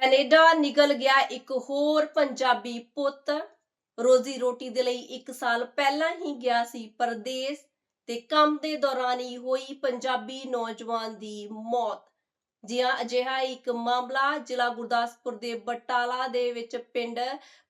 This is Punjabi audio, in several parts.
ਕੈਨੇਡਾ ਨਿਕਲ ਗਿਆ ਇੱਕ ਹੋਰ ਪੰਜਾਬੀ ਪੁੱਤ। ਰੋਜ਼ੀ ਰੋਟੀ ਦੇ ਲਈ 1 ਸਾਲ ਪਹਿਲਾਂ ਹੀ ਗਿਆ ਸੀ ਪਰਦੇਸ ਤੇ ਕੰਮ ਦੇ ਦੌਰਾਨ ਹੀ ਹੋਈ ਪੰਜਾਬੀ ਨੌਜਵਾਨ ਦੀ ਮੌਤ। ਜੀ ਹਾਂ ਅਜਿਹਾ ਇੱਕ ਮਾਮਲਾ ਜ਼ਿਲ੍ਹਾ ਗੁਰਦਾਸਪੁਰ ਦੇ ਬਟਾਲਾ ਦੇ ਵਿੱਚ ਪਿੰਡ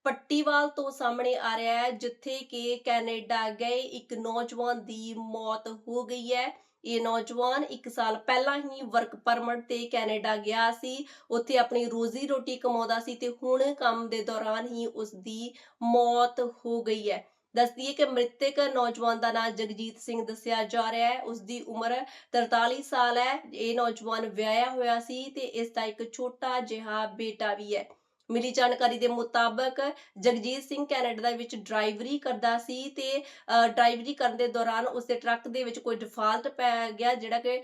ਪੱਟੀਵਾਲ ਤੋਂ ਸਾਹਮਣੇ ਆ ਰਿਹਾ ਹੈ, ਜਿੱਥੇ ਕਿ ਕੈਨੇਡਾ ਗਏ ਇੱਕ ਨੌਜਵਾਨ ਦੀ ਮੌਤ ਹੋ ਗਈ ਹੈ। ਇਹ ਨੌਜਵਾਨ 1 ਸਾਲ ਪਹਿਲਾਂ ਹੀ ਵਰਕ ਪਰਮਿਟ ਤੇ ਕੈਨੇਡਾ ਗਿਆ ਸੀ, ਉੱਥੇ ਆਪਣੀ ਰੋਜ਼ੀ ਰੋਟੀ ਕਮਾਉਂਦਾ ਸੀ ਤੇ ਹੁਣ ਕੰਮ ਦੇ ਦੌਰਾਨ ਹੀ ਉਸ ਦੀ ਮੌਤ ਹੋ ਗਈ ਹੈ। ਦੱਸਦੀ ਹੈ ਕਿ ਮ੍ਰਿਤਕ ਨੌਜਵਾਨ ਦਾ ਨਾਮ ਜਗਜੀਤ ਸਿੰਘ ਦੱਸਿਆ ਜਾ ਰਿਹਾ ਹੈ। ਉਸ ਦੀ ਉਮਰ 43 ਸਾਲ ਹੈ। ਇਹ ਨੌਜਵਾਨ ਵਿਆਹਿਆ ਹੋਇਆ ਸੀ ਤੇ ਇਸ ਦਾ ਇੱਕ ਛੋਟਾ ਜਿਹਾ ਬੇਟਾ ਵੀ ਹੈ। ਮਿਲੀ ਜਾਣਕਾਰੀ ਦੇ ਮੁਤਾਬਕ ਜਗਜੀਤ ਸਿੰਘ ਕੈਨੇਡਾ ਦੇ ਵਿੱਚ ਡਰਾਈਵਰੀ ਕਰਦਾ ਸੀ ਤੇ ਡਰਾਈਵਰੀ ਕਰਨ ਦੇ ਦੌਰਾਨ ਉਸਦੇ ਟਰੱਕ ਦੇ ਵਿੱਚ ਕੋਈ ਡਿਫਾਲਟ ਪੈ ਗਿਆ ਜਿਹੜਾ ਕਿ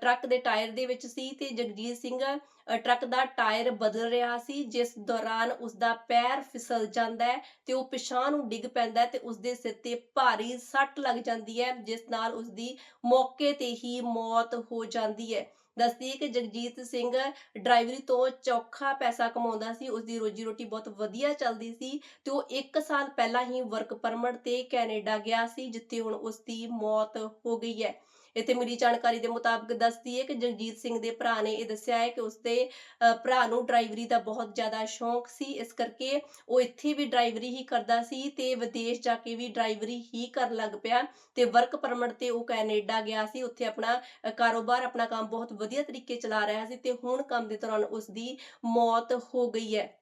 ਟਰੱਕ ਦੇ ਟਾਇਰ ਦੇ ਵਿੱਚ ਸੀ ਤੇ ਜਗਜੀਤ ਸਿੰਘ ਟਰੱਕ ਦਾ ਟਾਇਰ ਬਦਲ ਰਿਹਾ ਸੀ, ਜਿਸ ਦੌਰਾਨ ਉਸਦਾ ਪੈਰ ਫਿਸਲ ਜਾਂਦਾ ਹੈ ਤੇ ਉਹ ਪਿਛਾਂਹ ਨੂੰ ਡਿੱਗ ਪੈਂਦਾ ਹੈ ਤੇ ਉਸਦੇ ਸਿਰ ਤੇ ਭਾਰੀ ਸੱਟ ਲੱਗ ਜਾਂਦੀ ਹੈ, ਜਿਸ ਨਾਲ ਉਸਦੀ ਮੌਕੇ ਤੇ ਹੀ ਮੌਤ ਹੋ ਜਾਂਦੀ ਹੈ। ਦੱਸਦੀ ਹੈ ਕਿ ਜਗਜੀਤ ਸਿੰਘ ਡਰਾਈਵਰੀ ਤੋਂ ਚੌਖਾ ਪੈਸਾ ਕਮਾਉਂਦਾ ਸੀ, ਉਸਦੀ ਰੋਜੀ ਰੋਟੀ ਬਹੁਤ ਵਧੀਆ ਚੱਲਦੀ ਸੀ ਤੇ ਉਹ 1 ਸਾਲ ਪਹਿਲਾਂ ਹੀ ਵਰਕ ਪਰਮਿਟ ਤੇ ਕੈਨੇਡਾ ਗਿਆ ਸੀ, ਜਿੱਥੇ ਹੁਣ ਉਸ ਦੀ ਮੌਤ ਹੋ ਗਈ ਹੈ। ਇੱਥੇ ਮਿਲੀ ਜਾਣਕਾਰੀ ਦੇ ਮੁਤਾਬਕ ਦੱਸਦੀ ਹੈ ਕਿ ਜਗਜੀਤ ਸਿੰਘ ਦੇ ਭਰਾ ਨੇ ਇਹ ਦੱਸਿਆ ਹੈ ਕਿ ਉਸਦੇ ਭਰਾ ਨੂੰ ਡਰਾਈਵਰੀ ਦਾ ਬਹੁਤ ਜ਼ਿਆਦਾ ਸ਼ੌਂਕ ਸੀ, ਇਸ ਕਰਕੇ ਉਹ ਇੱਥੇ ਵੀ ਡਰਾਈਵਰੀ ਹੀ ਕਰਦਾ ਸੀ ਤੇ ਵਿਦੇਸ਼ ਜਾ ਕੇ ਵੀ ਡਰਾਈਵਰੀ ਹੀ ਕਰਨ ਲੱਗ ਪਿਆ ਤੇ ਵਰਕ ਪਰਮਿਟ ਤੇ ਉਹ ਕੈਨੇਡਾ ਗਿਆ ਸੀ, ਉੱਥੇ ਆਪਣਾ ਕਾਰੋਬਾਰ, ਆਪਣਾ ਕੰਮ ਬਹੁਤ ਵਧੀਆ ਤਰੀਕੇ ਚਲਾ ਰਿਹਾ ਸੀ ਤੇ ਹੁਣ ਕੰਮ ਦੇ ਦੌਰਾਨ ਉਸ ਦੀ ਮੌਤ ਹੋ ਗਈ ਹੈ।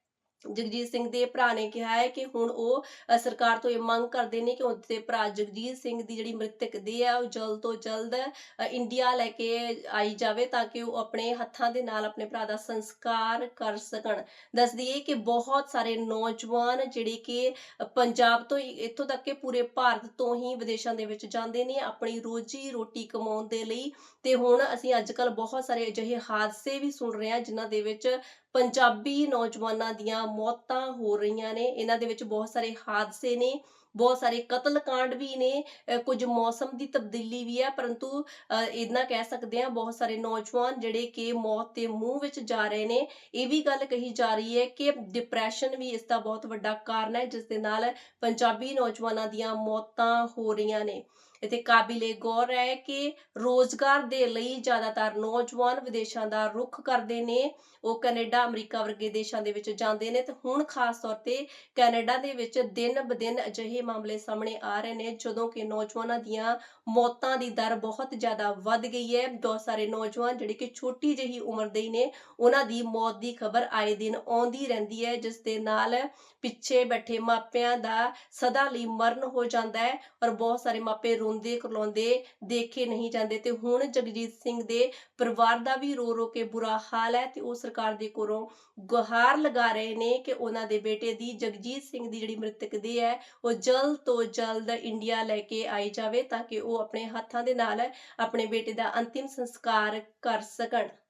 ਜਗਜੀਤ ਸਿੰਘ ਦੇ ਭਰਾ ਨੇ ਕਿਹਾ ਹੈ ਕਿ ਹੁਣ ਉਹ ਸਰਕਾਰ ਤੋਂ ਇਹ ਮੰਗ ਕਰਦੇ ਨੇ ਕਿ ਉਹਦੇ ਭਰਾ ਜਗਜੀਤ ਸਿੰਘ ਦੀ ਜਿਹੜੀ ਮ੍ਰਿਤਕ ਦੇਹ ਹੈ, ਉਹ ਜਲਦ ਤੋਂ ਜਲਦ ਇੰਡੀਆ ਲੈ ਕੇ ਆਈ ਜਾਵੇ ਤਾਂ ਕਿ ਉਹ ਆਪਣੇ ਹੱਥਾਂ ਦੇ ਨਾਲ ਆਪਣੇ ਭਰਾ ਦਾ ਸੰਸਕਾਰ ਕਰ ਸਕਣ। ਦੱਸਦੀ ਹੈ ਕਿ ਬਹੁਤ ਸਾਰੇ ਨੌਜਵਾਨ ਜਿਹੜੇ ਕਿ ਪੰਜਾਬ ਤੋਂ ਹੀ, ਇੱਥੋਂ ਤੱਕ ਕਿ ਪੂਰੇ ਭਾਰਤ ਤੋਂ ਹੀ ਵਿਦੇਸ਼ਾਂ ਦੇ ਵਿੱਚ ਜਾਂਦੇ ਨੇ ਆਪਣੀ ਰੋਜੀ ਰੋਟੀ ਕਮਾਉਣ ਦੇ ਲਈ। ਤੇ ਹੁਣ ਅਸੀਂ ਅੱਜਕੱਲ ਬਹੁਤ ਸਾਰੇ ਅਜਿਹੇ ਹਾਦਸੇ ਵੀ ਸੁਣ ਰਹੇ ਹਾਂ, ਜਿਨ੍ਹਾਂ ਦੇ ਵਿੱਚ ਪੰਜਾਬੀ ਨੌਜਵਾਨਾਂ ਦੀਆਂ ਮੌਤਾਂ ਹੋ ਰਹੀਆਂ ਨੇ। ਇਹਨਾਂ ਦੇ ਵਿੱਚ ਬਹੁਤ ਸਾਰੇ ਹਾਦਸੇ ਨੇ ਬਹੁਤ ਸਾਰੇ ਕਤਲकांड ਵੀ ਨੇ ਕੁਝ ਮੌਸਮ ਦੀ ਤਬਦੀਲੀ ਵੀ ਹੈ ਪਰੰਤੂ ਅ, ਇੰਨਾ ਕਹਿ ਸਕਦੇ ਹਾਂ ਬਹੁਤ ਸਾਰੇ ਨੌਜਵਾਨ ਜਿਹੜੇ ਕਿ ਮੌਤ ਦੇ ਮੂੰਹ ਵਿੱਚ ਜਾ ਰਹੇ ਨੇ। ਇਹ ਵੀ ਗੱਲ ਕਹੀ ਜਾ ਰਹੀ ਹੈ ਕਿ ਡਿਪਰੈਸ਼ਨ ਵੀ ਇਸ ਦਾ ਬਹੁਤ ਵੱਡਾ ਕਾਰਨ ਹੈ ਜਿਸ ਦੇ ਨਾਲ ਪੰਜਾਬੀ ਨੌਜਵਾਨਾਂ ਦੀਆਂ ਮੌਤਾਂ ਹੋ ਰਹੀਆਂ ਨੇ। ਇੱਥੇ ਕਾਬਿਲੇ ਗੌਰ ਹੈ ਕਿ ਰੋਜ਼ਗਾਰ ਦੇ ਲਈ ਜ਼ਿਆਦਾਤਰ ਨੌਜਵਾਨ ਵਿਦੇਸ਼ਾਂ ਦਾ ਰੁਖ ਕਰਦੇ ਨੇ। ਉਹ ਕੈਨੇਡਾ, ਅਮਰੀਕਾ ਵਰਗੇ ਦੇਸ਼ਾਂ ਦੇ ਵਿੱਚ ਜਾਂਦੇ ਨੇ ਤੇ ਹੁਣ ਖਾਸ ਤੌਰ ਤੇ ਕੈਨੇਡਾ ਦੇ ਵਿੱਚ ਦਿਨ ਬਦਿਨ ਅਜਿਹੇ ਮਾਮਲੇ ਸਾਹਮਣੇ ਆ ਰਹੇ ਨੇ, ਜਦੋਂ ਕਿ ਨੌਜਵਾਨਾਂ ਦੀਆਂ ਮੌਤਾਂ ਦੀ ਦਰ ਬਹੁਤ ਜ਼ਿਆਦਾ ਵੱਧ ਗਈ ਹੈ। ਬਹੁਤ ਸਾਰੇ ਨੌਜਵਾਨ ਜਿਹੜੇ ਕਿ ਛੋਟੀ ਜਿਹੀ ਉਮਰ ਦੇ ਹੀ ਨੇ, ਉਹਨਾਂ ਦੀ ਮੌਤ ਦੀ ਖਬਰ ਆਏ ਦਿਨ ਆਉਂਦੀ ਰਹਿੰਦੀ ਹੈ, ਜਿਸ ਦੇ ਨਾਲ ਪਿੱਛੇ ਬੈਠੇ ਮਾਪਿਆਂ ਦਾ ਸਦਾ ਲਈ ਮਰਨ ਹੋ ਜਾਂਦਾ ਹੈ ਔਰ ਬਹੁਤ ਸਾਰੇ ਮਾਪੇ ਰੋਂਦੇ ਕਰਲਾਉਂਦੇ ਦੇਖੇ ਨਹੀਂ ਜਾਂਦੇ ਤੇ ਹੁਣ ਜਗਜੀਤ ਸਿੰਘ ਦੇ ਪਰਿਵਾਰ ਦਾ ਵੀ ਰੋ ਰੋ ਕੇ ਬੁਰਾ ਹਾਲ ਹੈ ਤੇ ਉਹ ਸਰਕਾਰ ਦੇ ਕੋਲੋਂ ਗੁਹਾਰ ਲਗਾ ਰਹੇ ਨੇ ਕਿ ਉਹਨਾਂ ਦੇ ਬੇਟੇ ਦੀ ਜਗਜੀਤ ਸਿੰਘ ਦੀ ਜਿਹੜੀ ਮ੍ਰਿਤਕ ਦੇ ਹੈ, ਉਹ ਜਲਦ ਤੋਂ ਜਲਦ ਇੰਡੀਆ ਲੈ ਕੇ ਆਈ ਜਾਵੇ ਤਾਂ ਕਿ ਉਹ ਆਪਣੇ ਹੱਥਾਂ ਦੇ ਨਾਲ ਆਪਣੇ ਬੇਟੇ ਦਾ ਅੰਤਿਮ ਸੰਸਕਾਰ ਕਰ ਸਕਣ।